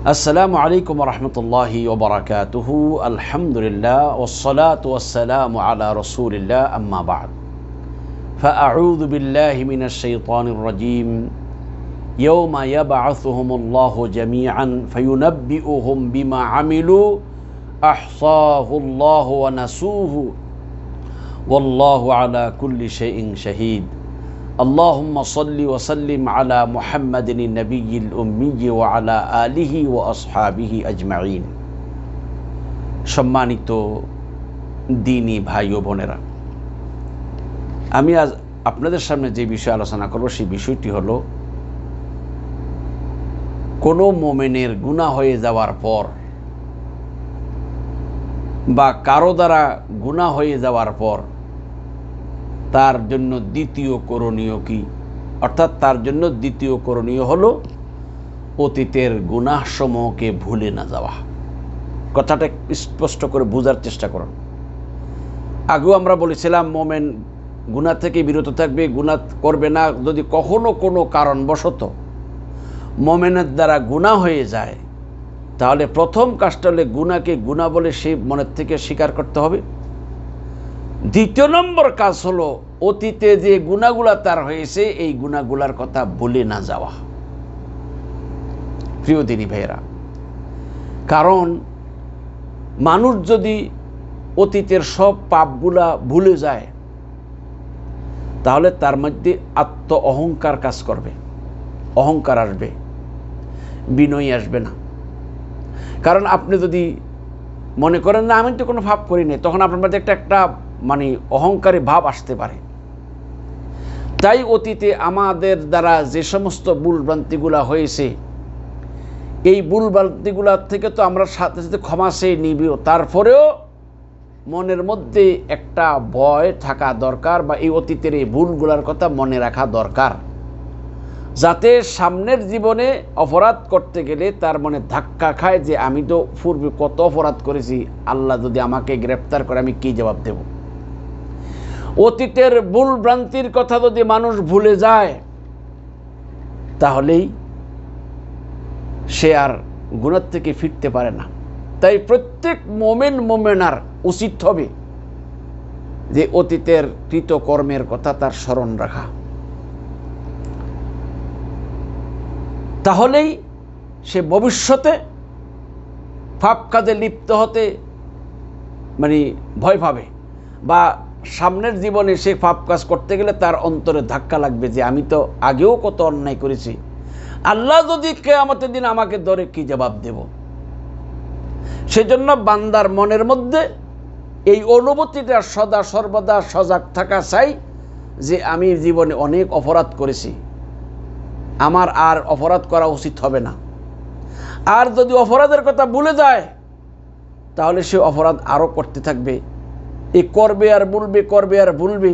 السلام عليكم ورحمة الله وبركاته. الحمد لله والصلاة والسلام على رسول الله. أما بعد فأعوذ بالله من الشيطان الرجيم. يوم يبعثهم الله جميعا فينبئهم بما عملوا. أحصاه الله ونسوه. والله على كل شيء شهيد. اللهم صل وسلم على محمد النبي الأمي وعلى آله وأصحابه أجمعين সম্মানিত দিনী ভাই ও বোনেরা আমি আজ আপনাদের সামনে যে বিষয়ে আলোচনা করব সেই বিষয়টি হলো কোনো মোমেনের গুণা হয়ে যাওয়ার পর বা কারো দ্বারা গুণা হয়ে যাওয়ার পর তার জন্য দ্বিতীয় করণীয় কি? অর্থাৎ তার জন্য দ্বিতীয় করণীয় হল অতীতের গুনাহসমূহকে ভুলে না যাওয়া। কথাটা স্পষ্ট করে বোঝার চেষ্টা করুন। আগেও আমরা বলেছিলাম, মোমেন গুণা থেকে বিরত থাকবে, গুণা করবে না যদি কখনো কোনো কারণবশত মোমেনের দ্বারা গুণা হয়ে যায়, তাহলে প্রথম কাজটা হলে গুণাকে গুণা বলে সে মনের থেকে স্বীকার করতে হবে। দ্বিতীয় নম্বর কাজ হলো, অতীতে যে গুণাগুলা তার হয়েছে, এই গুণাগুলার কথা বলে না যাওয়া। প্রিয় দিনী ভাইয়েরা, কারণ মানুষ যদি অতীতের সব পাপগুলা ভুলে যায়, তাহলে তার মধ্যে আত্ম অহংকার কাজ করবে, অহংকার আসবে, বিনয়ী আসবে না। কারণ আপনি যদি মনে করেন, না, আমি তো কোনো ভাব করিনি তখন আপনার মধ্যে একটা একটা মানে অহংকারী ভাব আসতে পারে। তাই অতীতে আমাদের দ্বারা যে সমস্ত ভুলভ্রান্তিগুলা হয়েছে, এই ভুলভ্রান্তিগুলার থেকে তো আমরা সাথে সাথে ক্ষমা চেয়ে নিবিও তারপরেও মনের মধ্যে একটা ভয় থাকা দরকার বা এই অতীতের এই ভুলগুলার কথা মনে রাখা দরকার। যাতে সামনের জীবনে অপরাধ করতে গেলে তার মনে ধাক্কা খায় যে, আমি তো পূর্বে কত অপরাধ করেছি, আল্লাহ যদি আমাকে গ্রেপ্তার করে, আমি কী জবাব দেব? অতীতের ভুল ভ্রান্তির কথা যদি মানুষ ভুলে যায়, তাহলেই সে আর গুণার থেকে ফিরতে পারে না। তাই প্রত্যেক মোমেন মোমেনার উচিত হবে যে অতীতের কৃতকর্মের কথা তার স্মরণ রাখা। তাহলেই সে ভবিষ্যতে পাপ কাজে লিপ্ত হতে মানে ভয় পাবে বা সামনের জীবনে সে পাপ কাজ করতে গেলে তার অন্তরে ধাক্কা লাগবে যে আমি তো আগেও কত অন্যায় করেছি। আল্লাহ যদি কে আমাদের দিন আমাকে ধরে কি জবাব দেব? সেজন্য বান্দার মনের মধ্যে এই অনুভূতিটা সদা সর্বদা সজাগ থাকা চাই যে আমি জীবনে অনেক অপরাধ করেছি। আমার আর অপরাধ করা উচিত হবে না। আর যদি অপরাধের কথা ভুলে যায়, তাহলে সে অপরাধ আরও করতে থাকবে। এই করবে আর বলবে, করবে আর বলবে,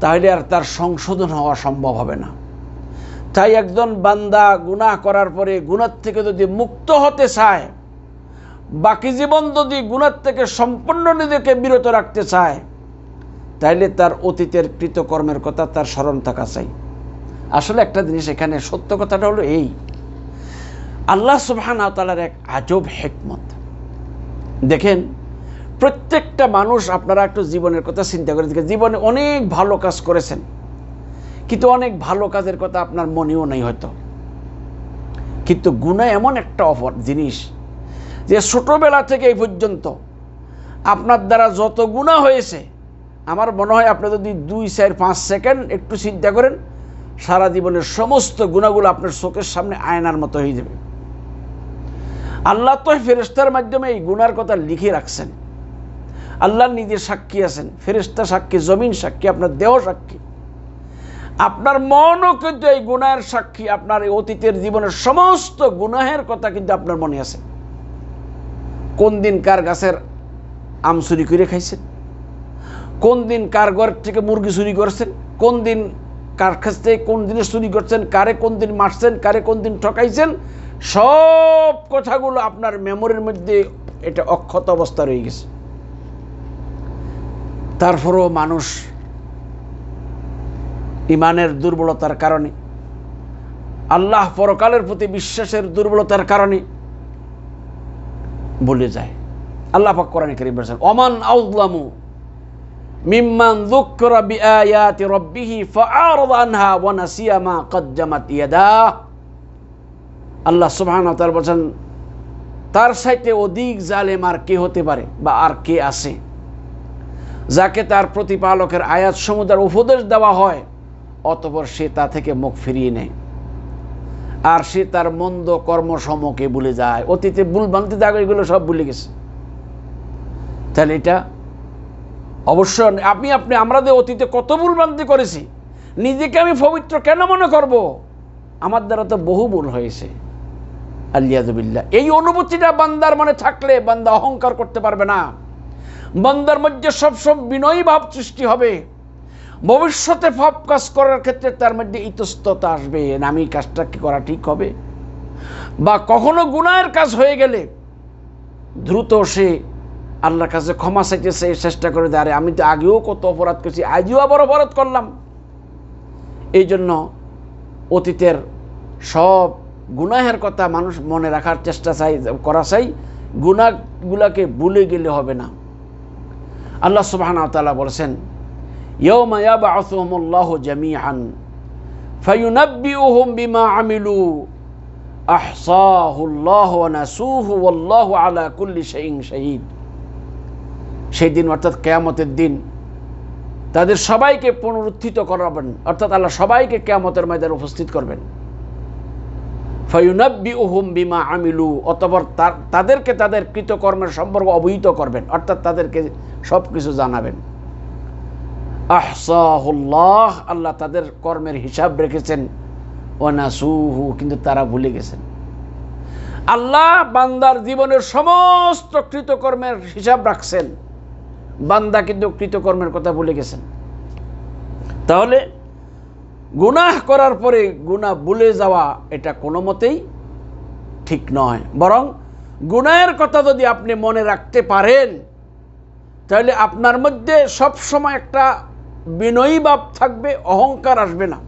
তাহলে আর তার সংশোধন হওয়া সম্ভব হবে না। তাই একজন বান্দা গুনাহ করার পরে গুণার থেকে যদি মুক্ত হতে চায়, বাকি জীবন যদি গুণার থেকে সম্পূর্ণ নিজেকে বিরত রাখতে চায়, তাইলে তার অতীতের কৃতকর্মের কথা তার স্মরণ থাকা চাই। আসলে একটা জিনিস এখানে সত্য কথাটা হলো এই। আল্লাহ সুবহান এক আজব হেকমত। দেখেন প্রত্যেকটা মানুষ আপনারা একটু জীবনের কথা চিন্তা করে দেখেন। জীবনে অনেক ভালো কাজ করেছেন, কিন্তু অনেক ভালো কাজের কথা আপনার মনেও নেই হয়তো। কিন্তু গুণা এমন একটা অফার জিনিস যে ছোটোবেলা থেকে এই পর্যন্ত আপনার দ্বারা যত গুণা হয়েছে, আমার মনে হয় আপনি যদি দুই, চার, পাঁচ সেকেন্ড একটু চিন্তা করেন, সারা জীবনের সমস্ত গুণাগুলো আপনার চোখের সামনে আয়নার মতো হয়ে যাবে। আল্লাহ তো ফেরেস্তার মাধ্যমে এই গুনার কথা লিখে রাখছেন। আল্লাহ নিজের সাক্ষী আছেন। ফেরেস্তা সাক্ষী, জমিন সাক্ষী, আপনার দেহ সাক্ষী। আপনার মনও কিন্তু এই গুনাহের সাক্ষী, আপনার এই অতীতের জীবনের সমস্ত গুনাহের কথা কিন্তু আপনার মনে আছে। কোন দিন কার গাছের আম চুরি করে খাইছেন? কোন দিন কার ঘর থেকে মুরগি চুরি করছেন? কোন দিন কার কাছ থেকে কোন দিনে চুরি করছেন? কারে কোন দিন মারছেন? কারে কোন দিন ঠকাইছেন? সব কথাগুলো আপনার মেমোরির মধ্যে এটা অক্ষত অবস্থা রয়ে গেছে। তারপরেও মানুষ ইমানের দুর্বলতার কারণে, আল্লাহ পরকালের প্রতি বিশ্বাসের দুর্বলতার কারণে বলে যায়। আল্লাহ পাক কোরআন করিম বলেছেন, ওমান আউযলামু মিম্মান আনহা আল্লাহ সুবহানাহু ওয়া তার সাইতে অধিক জালেম আর কে হতে পারে বা আর কে আছে? যাকে তার প্রতিপালকের আয়াত সমুদার উপদেশ দেওয়া হয়, অতপর সে তা থেকে মুখ ফিরিয়ে নেয়। আর সে তার মন্দ কর্মসমূহকে ভুলে যায়। অতীতে ভুল ভাঙতে থাকে এগুলো সব ভুলে গেছে। তাহলে এটা অবশ্য আপনি আপনি, আমরা অতীতে কত ভুল ভ্রান্তি করেছি, নিজেকে আমি পবিত্র কেন মনে করব? আমার দ্বারা তো বহু ভুল হয়েছে। আলিয়াজবিল্লা এই অনুভূতিটা বান্দার মনে থাকলে বান্দা অহংকার করতে পারবে না। বান্দার মধ্যে সব সব বিনয়ী ভাব সৃষ্টি হবে। ভবিষ্যতে ভাব কাজ করার ক্ষেত্রে তার মধ্যে ইতস্ততা আসবে না, আমি কাজটা কি করা ঠিক হবে? বা কখনো গুনায়ের কাজ হয়ে গেলে দ্রুত সে আল্লাহর কাছে ক্ষমা চাইতেছে চেষ্টা করে, আরে, আমি তো আগেও কত অপরাধ করছি, আজও আবার অপরাধ করলাম। এই জন্য অতীতের সব গুনাহের কথা মানুষ মনে রাখার চেষ্টা চাই, করা চাই। গুনাগুলাকে ভুলে গেলে হবে না। আল্লাহ সুবাহ তালা বলেছেন ইয়মায়াবাহমুল্লাহ জামিয়ান ফায়ুনাব্বিউহুম বিমা আমিলু, আহসাহুল্লাহ নাসুহু আল্লাহ আলা কুল্লি শাইইন শহীদ। সেই দিন অর্থাৎ কেয়ামতের দিন, তাদের সবাইকে পুনরুত্থিত করাবেন, অর্থাৎ আল্লাহ সবাইকে কেয়ামতের ময়দানে উপস্থিত করবেন। ফয়ুনাব্বি উহুম বিমা আমিলু, অতপর তাদেরকে তাদের কৃতকর্মের সম্পর্ক অবহিত করবেন, অর্থাৎ তাদেরকে সব কিছু জানাবেন। আহসাহুল্লাহ, আল্লাহ তাদের কর্মের হিসাব রেখেছেন ওনাসুহু কিন্তু তারা ভুলে গেছেন। আল্লাহ বান্দার জীবনের সমস্ত কৃতকর্মের হিসাব রাখছেন, বান্দা কিন্তু কৃতকর্মের কথা ভুলে গেছেন। তাহলে গুনাহ করার পরে গুনাহ ভুলে যাওয়া এটা কোনো মতেই ঠিক নয়। বরং গুনাহের কথা যদি আপনি মনে রাখতে পারেন, তাহলে আপনার মধ্যে সব সময় একটা বিনয়ী ভাব থাকবে, অহংকার আসবে না।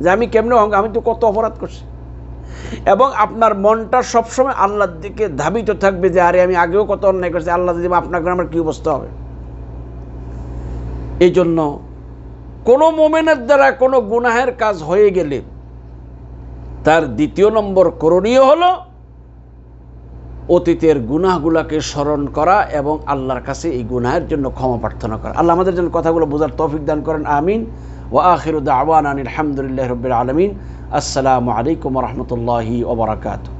যে আমি কেমনে অহংকার, আমি তো কত অপরাধ করছি। এবং আপনার মনটা সবসময় আল্লাহর দিকে ধাবিত থাকবে যে, আরে আমি আগেও কত অন্যায় করছি, আল্লাহ যদি আপনাকে আমার কী অবস্থা হবে? এই জন্য কোনো মোমেনের দ্বারা কোনো গুনাহের কাজ হয়ে গেলে তার দ্বিতীয় নম্বর করণীয় হলো অতীতের গুনাহগুলাকে স্মরণ করা এবং আল্লাহর কাছে এই গুনাহের জন্য ক্ষমা প্রার্থনা করা। আল্লাহ আমাদের জন্য কথাগুলো বোঝার তৌফিক দান করেন। আমিন। ও আখির দাওয়ান আলহামদুলিল্লাহ রবিল আলমিন। আসসালামু আলাইকুম রহমতুল্লাহি ওবরাকাতু